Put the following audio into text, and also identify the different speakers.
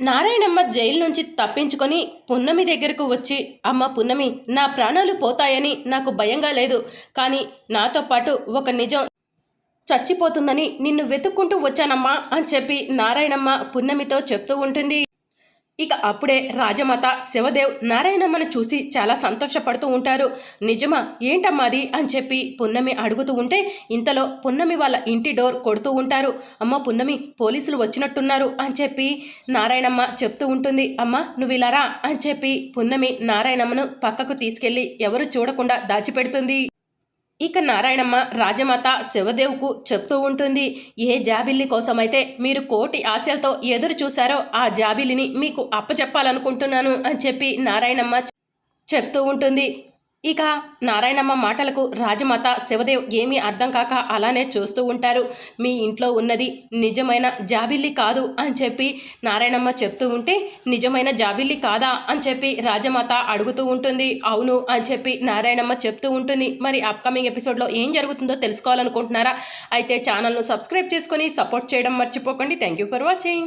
Speaker 1: Narayanamma jail నుంచి తప్పించుకొని పున్నమి దగ్గరకు వచ్చి అమ్మ పున్నమి నా ప్రాణాలు పోతాయని నాకు భయంగా లేదు. కానీ నాతో పాటు ఒక నిజం చచ్చిపోతుందని నిన్ను వెతుక్కుంటూ వచ్చానమ్మా అని చెప్పి నారాయణమ్మ పున్నమితో చెప్తూ ఉంటుంది. ఇక అప్పుడే రాజమాత శివదేవ్ నారాయణమ్మను చూసి చాలా సంతోషపడుతూ ఉంటారు. నిజమా? ఏంటమ్మాది అని చెప్పి పున్నమి అడుగుతూ ఉంటే ఇంతలో పున్నమి వాళ్ళ ఇంటి డోర్ కొడుతూ ఉంటారు. అమ్మ పున్నమి పోలీసులు వచ్చినట్టున్నారు అని చెప్పి నారాయణమ్మ చెప్తూ ఉంటుంది. అమ్మ నువ్వు ఇలా రా అని చెప్పి పున్నమి నారాయణమ్మను పక్కకు తీసుకెళ్ళి ఎవరు చూడకుండా దాచిపెడుతుంది. ఇక నారాయణమ్మ రాజమాత శివదేవ్కు చెప్తూ ఉంటుంది ఏ జాబిల్లి కోసమైతే మీరు కోటి ఆశలతో ఎదురు చూశారో ఆ జాబిల్లిని మీకు అప్పచెప్పాలనుకుంటున్నాను అని చెప్పి నారాయణమ్మ చెప్తూ ఉంటుంది. ఇక నారాయణమ్మ మాటలకు రాజమాత శివదేవ్ ఏమీ అర్థం కాక అలానే చూస్తూ ఉంటారు. మీ ఇంట్లో ఉన్నది నిజమైన జాబిల్లి కాదు అని చెప్పి నారాయణమ్మ చెప్తూ ఉంటే నిజమైన జాబిల్లి కాదా అని చెప్పి రాజమాత అడుగుతూ ఉంటుంది. అవును అని చెప్పి నారాయణమ్మ చెప్తూ ఉంటుంది. మరి అప్కమింగ్ ఎపిసోడ్లో ఏం జరుగుతుందో తెలుసుకోవాలనుకుంటున్నారా? అయితే ఛానల్ను సబ్స్క్రైబ్ చేసుకొని సపోర్ట్ చేయడం మర్చిపోకండి. Thank you for watching